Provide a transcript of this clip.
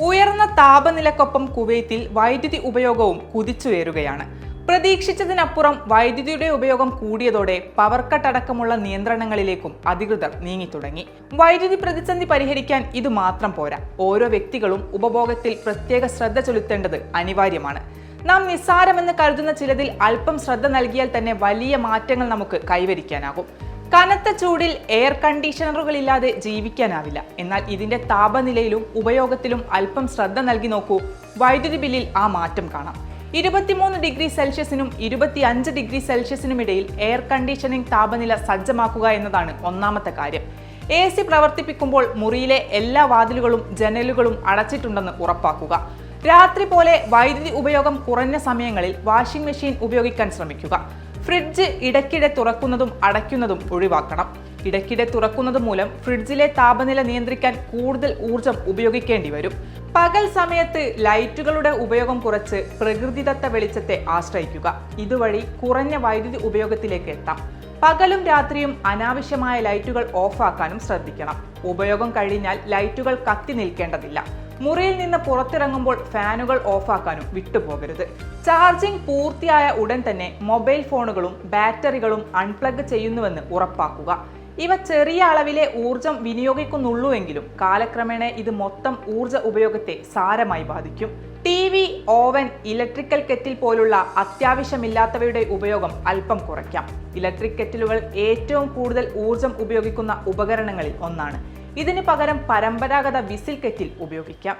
ഉയർന്ന താപനിലക്കൊപ്പം കുവൈത്തിൽ വൈദ്യുതി ഉപയോഗവും കുതിച്ചുയരുകയാണ്. പ്രതീക്ഷിച്ചതിനപ്പുറം വൈദ്യുതിയുടെ ഉപയോഗം കൂടിയതോടെ പവർ കട്ട് അടക്കമുള്ള നിയന്ത്രണങ്ങളിലേക്കും അധികൃതർ നീങ്ങിത്തുടങ്ങി. വൈദ്യുതി പ്രതിസന്ധി പരിഹരിക്കാൻ ഇത് മാത്രം പോരാ. ഓരോ വ്യക്തികളും ഉപഭോഗത്തിൽ പ്രത്യേക ശ്രദ്ധ ചെലുത്തേണ്ടത് അനിവാര്യമാണ്. നാം നിസ്സാരമെന്ന് കരുതുന്ന ചിലതിൽ അല്പം ശ്രദ്ധ നൽകിയാൽ തന്നെ വലിയ മാറ്റങ്ങൾ നമുക്ക് കൈവരിക്കാനാകും. കനത്ത ചൂടിൽ എയർ കണ്ടീഷണറുകളില്ലാതെ ജീവിക്കാനാവില്ല. എന്നാൽ ഇതിന്റെ താപനിലയിലും ഉപയോഗത്തിലും അല്പം ശ്രദ്ധ നൽകി നോക്കൂ. വൈദ്യുതി ബില്ലിൽ ആ മാറ്റം കാണാം. ഇരുപത്തിമൂന്ന് ഡിഗ്രി സെൽഷ്യസിനും ഇരുപത്തിയഞ്ച് ഡിഗ്രി സെൽഷ്യസിനും ഇടയിൽ എയർ കണ്ടീഷനിംഗ് താപനില സജ്ജമാക്കുക എന്നതാണ് ഒന്നാമത്തെ കാര്യം. എ സി പ്രവർത്തിപ്പിക്കുമ്പോൾ മുറിയിലെ എല്ലാ വാതിലുകളും ജനലുകളും അടച്ചിട്ടുണ്ടെന്ന് ഉറപ്പാക്കുക. രാത്രി പോലെ വൈദ്യുതി ഉപയോഗം കുറഞ്ഞ സമയങ്ങളിൽ വാഷിംഗ് മെഷീൻ ഉപയോഗിക്കാൻ ശ്രമിക്കുക. ഫ്രിഡ്ജ് ഇടയ്ക്കിടെ തുറക്കുന്നതും അടയ്ക്കുന്നതും ഒഴിവാക്കണം. ഇടയ്ക്കിടെ തുറക്കുന്നത് മൂലം ഫ്രിഡ്ജിലെ താപനില നിയന്ത്രിക്കാൻ കൂടുതൽ ഊർജം ഉപയോഗിക്കേണ്ടി വരും. പകൽ സമയത്ത് ലൈറ്റുകളുടെ ഉപയോഗം കുറച്ച് പ്രകൃതിദത്ത വെളിച്ചത്തെ ആശ്രയിക്കുക. ഇതുവഴി കുറഞ്ഞ വൈദ്യുതി ഉപയോഗത്തിലേക്ക് എത്താം. പകലും രാത്രിയും അനാവശ്യമായ ലൈറ്റുകൾ ഓഫാക്കാനും ശ്രദ്ധിക്കണം. ഉപയോഗം കഴിഞ്ഞാൽ ലൈറ്റുകൾ കത്തി നിൽക്കേണ്ടതില്ല. മുറിയിൽ നിന്ന് പുറത്തിറങ്ങുമ്പോൾ ഫാനുകൾ ഓഫാക്കാനും വിട്ടുപോകരുത്. ചാർജിംഗ് പൂർത്തിയായ ഉടൻ തന്നെ മൊബൈൽ ഫോണുകളും ബാറ്ററികളും അൺപ്ലഗ് ചെയ്യുന്നുവെന്ന് ഉറപ്പാക്കുക. ഇവ ചെറിയ അളവിലെ ഊർജം വിനിയോഗിക്കുന്നുള്ളൂവെങ്കിലും കാലക്രമേണ ഇത് മൊത്തം ഊർജ ഉപയോഗത്തെ സാരമായി ബാധിക്കും. T V oven electrical kettle പോലുള്ള അത്യാവശ്യമില്ലാത്തവയുടെ ഉപയോഗം അല്പം കുറയ്ക്കാം. ഇലക്ട്രിക് കെറ്റിലുകൾ ഏറ്റവും കൂടുതൽ ഊർജം ഉപയോഗിക്കുന്ന ഉപകരണങ്ങളിൽ ഒന്നാണ്. ഇതിന് പകരം പരമ്പരാഗത വിസിൽ കെറ്റിൽ ഉപയോഗിക്കാം.